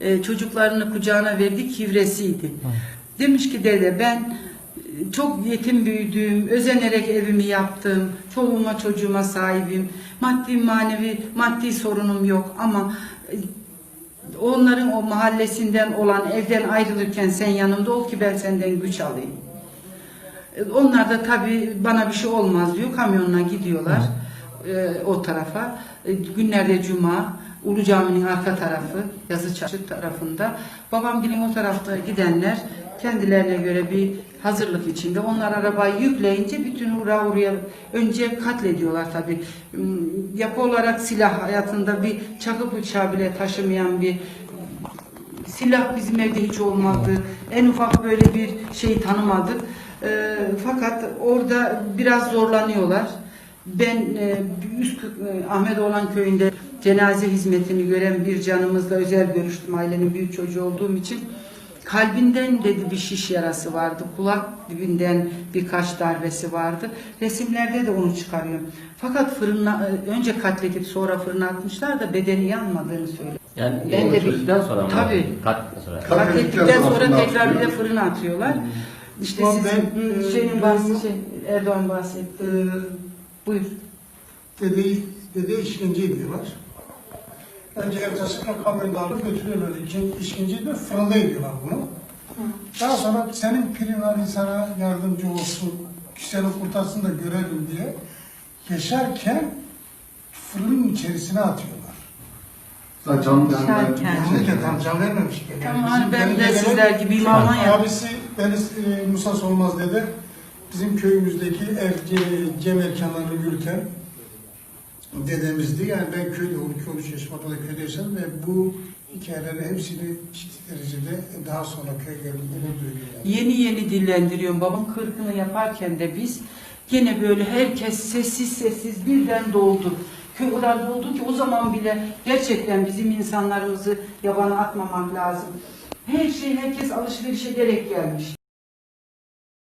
e, çocuklarını kucağına verdi kivresiydi. Demiş ki dede ben e, çok yetim büyüdüm, özenerek evimi yaptım, çoluğuma çocuğuma sahibim, maddi manevi maddi sorunum yok ama e, onların o mahallesinden olan evden ayrılırken sen yanımda ol ki ben senden güç alayım. E, Onlar da tabii bana bir şey olmaz diyor. Kamyonla gidiyorlar e, o tarafa. E, günlerde cuma Ulu Cami'nin arka tarafı, yazı çarşı tarafında. Babam bilim o tarafta gidenler kendilerine göre bir hazırlık içinde. Onlar arabayı yükleyince bütün uğra uğraya önce katlediyorlar tabii. Hmm, Yapı olarak silah hayatında bir çakı bıçağı bile taşımayan bir silah bizim evde hiç olmadı. En ufak böyle bir şey tanımadık. Ee, fakat orada biraz zorlanıyorlar. Ben e, üst e, Ahmet olan köyünde cenaze hizmetini gören bir canımızla özel görüştüm. Ailenin büyük çocuğu olduğum için. Kalbinden dedi bir şiş yarası vardı. Kulak dibinden birkaç darbesi vardı. Resimlerde de onu çıkarıyorum. Fakat fırına e, önce katledip sonra fırına atmışlar da bedeni yanmadığını söylüyor. Yani Ben de bir- sonra mı? Tabii. Katledikten sonra. Katlettikten Katlettikten sonra tekrar bir de fırına atıyorlar. İşte Ama sizin ben, hı, e, şeyin bahsi şey, Erdoğan bahsetti. Ee, Buyur. Dede, dede işkence ediyorlar. Önce ertesi gün kamyonda alıp götürüyorlar. İkinci, işkenceyi de fırında ediyorlar bunu. Daha sonra senin pirin Ali sana yardımcı olsun, seni kurtarsın da görelim diye geçerken fırının içerisine atıyorlar. Zaten can Şarken. Kesinlikle tam can vermemiş. Tamam, hani ben de sizler gibiyim ama ya. Abisi Deniz e, Musa Solmaz dede bizim köyümüzdeki ev Ce- Cem Erkanlarını yürüten dedemizdi. Yani ben köyde 12-13 yaşıma kadar köyde yaşadım ve bu hikayeleri hepsini ciddi derecede daha sonra köy geldiğinde duyuyor. Yani. Yeni yeni dillendiriyorum. Babam kırkını yaparken de biz gene böyle herkes sessiz sessiz birden doldu. Köy kadar doldu ki o zaman bile gerçekten bizim insanlarımızı yabana atmamak lazım. Her şey herkes alışverişe gerek gelmiş.